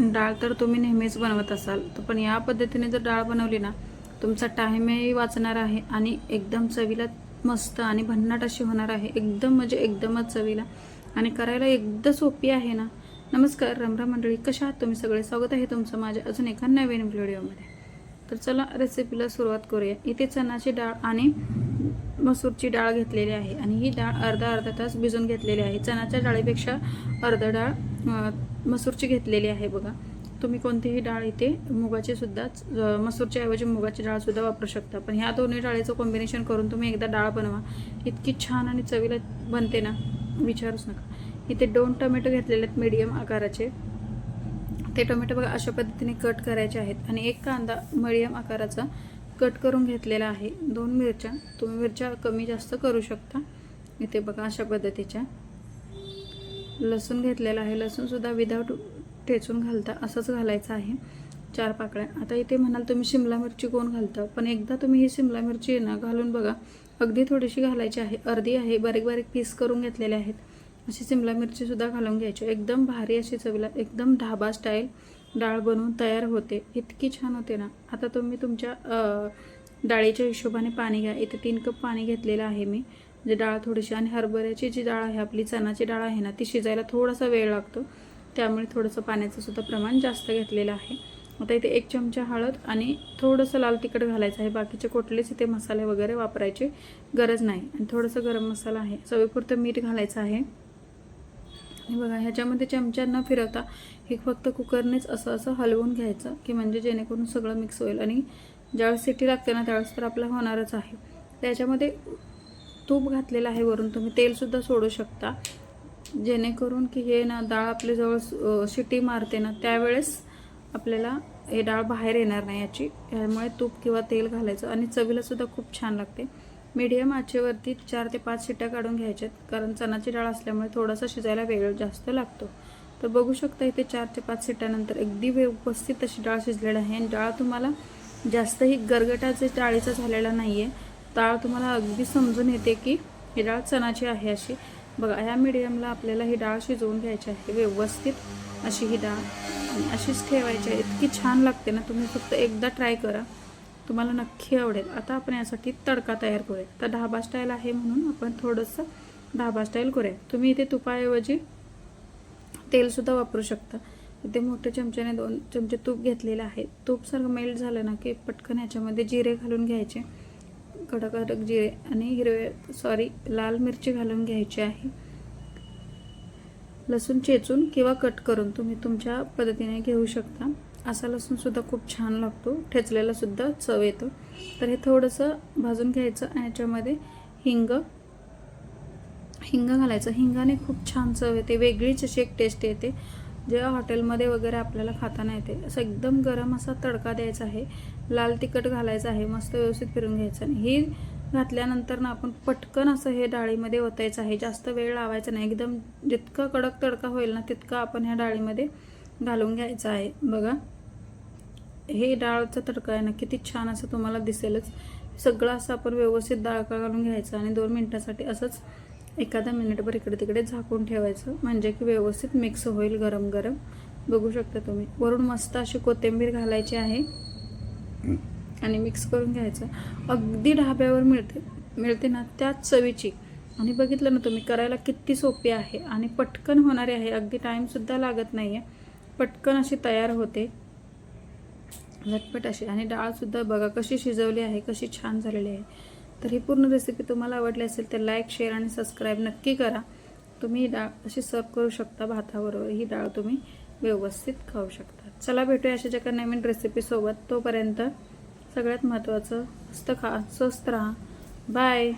डाळ तर तुम्ही नेहमीच बनवत असाल. तर पण या पद्धतीने जर डाळ बनवली ना तुमचा टाईमही वाचणार आहे आणि एकदम चवीला मस्त आणि भन्नाट अशी होणार आहे. एकदम म्हणजे एकदमच चवीला. आणि करायला एकदम सोपी आहे ना. नमस्कार रमरा मंडळी. कशा आहात तुम्ही सगळे? स्वागत आहे तुमचं माझ्या अजून एका नवीन व्हिडिओमध्ये. तर चला रेसिपीला सुरुवात करूया. इथे चणाची डाळ आणि मसूरची डाळ घेतलेली आहे. आणि ही डाळ अर्धा अर्धा तास भिजून घेतलेली आहे. चणाच्या डाळीपेक्षा अर्धा डाळ मसूरची घेतलेली आहे बघा. तुम्ही कोणतीही डाळ इथे मुगाची सुद्धा मसूरच्या ऐवजी मुगाची डाळ सुद्धा वापरू शकता. पण ह्या दोन्ही डाळीचं कॉम्बिनेशन करून तुम्ही एकदा डाळ बनवा. इतकी छान आणि चवीला बनते ना विचारूच नका. इथे दोन टोमॅटो घेतलेले आहेत मीडियम आकाराचे. ते टोमॅटो बघा अशा पद्धतीने कट करायचे आहेत. आणि एक कांदा मळियम आकाराचा कट करून घेतलेला आहे. दोन मिरच्या तुम्ही मिरच्या कमी जास्त करू शकता. इथे बघा अशा पद्धतीच्या. लसूण घेतलेला आहे. लसूणसुद्धा विदाऊट ठेचून घालता असंच घालायचं आहे. चार पाकळ्या. आता इथे म्हणाल तुम्ही शिमला मिरची कोण घालता? पण एकदा तुम्ही ही शिमला मिरची ना घालून बघा. अगदी थोडीशी घालायची आहे. अर्धी आहे बारीक बारीक पीस करून घेतलेले आहेत. अशी शिमला मिरचीसुद्धा घालून घ्यायची. एकदम भारी अशी चवीला एकदम ढाबा स्टाईल डाळ बनवून तयार होते. इतकी छान होते ना. आता तुम्ही तुमच्या डाळीच्या हिशोबाने पाणी घ्या. इथे तीन कप पाणी घेतलेलं आहे मी. म्हणजे डाळ थोडीशी आणि हरभऱ्याची जी डाळ आहे आपली चणाची डाळ आहे ना ती शिजायला थोडासा वेळ लागतो. त्यामुळे थोडंसं पाण्याचं सुद्धा प्रमाण जास्त घेतलेलं आहे. आता इथे एक चमचा हळद आणि थोडंसं लाल तिखट घालायचं आहे. बाकीचे कुठलेच इथे मसाले वगैरे वापरायची गरज नाही. आणि थोडंसं गरम मसाला आहे. चवीपुरतं मीठ घालायचं आहे. हे बघा ह्याच्यामध्ये चमचा न फिरवता हे फक्त कुकरनेच असं असं हलवून घ्यायचं की म्हणजे जेणेकरून सगळं मिक्स होईल. आणि ज्यावेळेस सिटी लागते ना त्यावेळेस तर आपला होणारच आहे. त्याच्यामध्ये तूप घातलेलं आहे वरून तुम्ही तेलसुद्धा सोडू शकता. जेणेकरून की हे ना डाळ आपली जवळ शिटी मारते ना त्यावेळेस आपल्याला हे डाळ बाहेर येणार नाही याची. त्यामुळे तूप किंवा तेल घालायचं. आणि चवीलासुद्धा खूप छान लागते. मीडियम आचेवरती चार ते पाच शिट्ट्या काढून घ्यायच्यात कारण चणाची डाळ असल्यामुळे थोडासा शिजायला वेळ जास्त लागतो. तर बघू शकता इथे चार ते पाच शिट्ट्यानंतर अगदी व्यवस्थित अशी डाळ शिजलेली आहे. आणि डाळ तुम्हाला जास्तही गरगटाचे डाळीचा झालेला नाही आहे डाळ तुम्हाला अगदी समजून येते की ही डाळ चणाची आहे अशी. बघा ह्या मिडियमला आपल्याला ही डाळ शिजवून घ्यायची आहे. व्यवस्थित अशी ही डाळ अशीच ठेवायची आहे. इतकी छान लागते ना तुम्ही फक्त एकदा ट्राय करा. तुम्हाला नक्की आवडेल. आता आपण यासाठी तडका तयार करूया. तर ढाबा स्टाईल आहे म्हणून आपण थोडंसं ढाबा स्टाईल करूया. तुम्ही इथे तुपाऐवजी तेलसुद्धा वापरू शकता. इथे मोठ्या चमच्याने दोन चमचे तूप घेतलेलं आहे. तूप सारखं मेल्ट झालं ना की पटकन ह्याच्यामध्ये जिरे घालून घ्यायचे. कडक कडक जिरे आणि हिरवे सॉरी लाल मिरची घालून घ्यायची आहे. लसूण चेचून किंवा कट करून तुम्ही तुमच्या पद्धतीने घेऊ शकता. असा लसूणसुद्धा खूप छान लागतो. ठेचलेलासुद्धा चव येतो. तर हे थोडंसं भाजून घ्यायचं आणि याच्यामध्ये हिंग हिंग घालायचं. हिंगाने खूप छान चव येते. वेगळीच अशी एक टेस्ट येते. जे हॉटेलमध्ये वगैरे आपल्याला खाताना येते. असं एकदम गरम असा तडका द्यायचा आहे. लाल तिखट घालायचं आहे. मस्त व्यवस्थित फिरून घ्यायचं. आणि ही घातल्यानंतर ना आपण पटकन असं हे डाळीमध्ये ओतायचं आहे. जास्त वेळ लावायचा नाही. एकदम जितकं कडक तडका होईल ना तितकं आपण ह्या डाळीमध्ये घालून घ्यायचं आहे. बघा. हे डाळचा तडका आहे ना किती छान असं तुम्हाला दिसेलच. सगळं असं आपण व्यवस्थित डाळ घालून घ्यायचं आणि दोन मिनटासाठी असंच एखादा मिनिटभर इकडे तिकडे झाकून ठेवायचं. म्हणजे की व्यवस्थित मिक्स होईल गरम गरम. बघू शकता तुम्ही. वरून मस्त अशी कोथिंबीर घालायची आहे. आणि मिक्स करून घ्यायचं. अगदी ढाब्यावर मिळते. मिळते ना त्याच चवीची. आणि बघितलं ना तुम्ही करायला किती सोपी आहे. आणि पटकन होणारी आहे. अगदी टाईमसुद्धा लागत नाही आहे पटकन अशी तयार होते. झटपट अशी. आणि डाळसुद्धा बघा कशी शिजवली आहे कशी छान झालेली आहे. तर ही पूर्ण रेसिपी तुम्हाला आवडली असेल तर लाईक शेअर आणि सबस्क्राईब नक्की करा. तुम्ही ही डाळ अशी सर्व करू शकता भाताबरोबर. ही डाळ तुम्ही व्यवस्थित खाऊ शकता. चला भेटूया अशा ज्या काही नवीन रेसिपीसोबत तोपर्यंत सगळ्यात महत्त्वाचं स्वस्त खा स्वस्त राहा. बाय